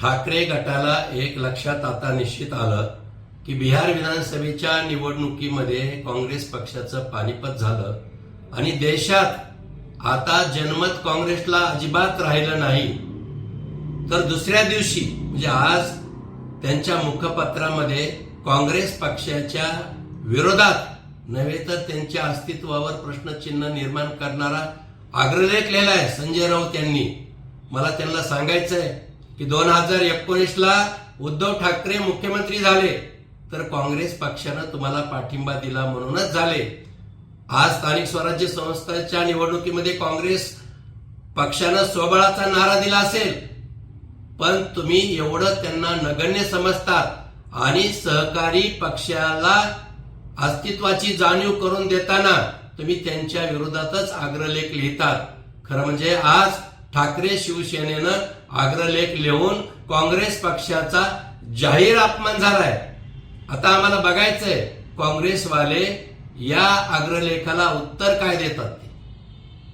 ठाकरे गटाला एक लक्षात आता निश्चित आलं की बिहार विधानसभेच्या निवडणुकीमध्ये काँग्रेस पक्षाचं पानिपत झालं आणि देशात आता जनमत काँग्रेसला अजिबात राहिलं नाही. तर दुसऱ्या दिवशी म्हणजे आज त्यांच्या मुखपत्रामध्ये काँग्रेस पक्षाच्या विरोधात नव्हे तर त्यांच्या अस्तित्वावर प्रश्नचिन्ह निर्माण करणारा अग्रलेख लिहिला आहे संजय राऊत यांनी. मला त्यांना सांगायचं आहे की दोन हजार एकोणीसला उद्धव ठाकरे मुख्यमंत्री झाले तर काँग्रेस पक्षानं तुम्हाला पाठिंबा दिला म्हणूनच झाले. आज स्थानिक स्वराज्य संस्थांच्या निवडणुकीमध्ये काँग्रेस पक्षानं स्वबळाचा नारा दिला असेल पण तुम्ही एवढं त्यांना नगण्य समजतात आणि सहकारी पक्षाला अस्तित्वाची जाणीव करून देताना तुम्ही त्यांच्या विरोधातच अग्रलेख लिहितात खरं म्हणजे आज ठाकरे शिवसेनेनं अग्रलेख लिहून काँग्रेस पक्षाचा जाहीर अपमान झालाय आता आम्हाला बघायचंय काँग्रेसवाले या अग्रलेखाला उत्तर काय देतात ते.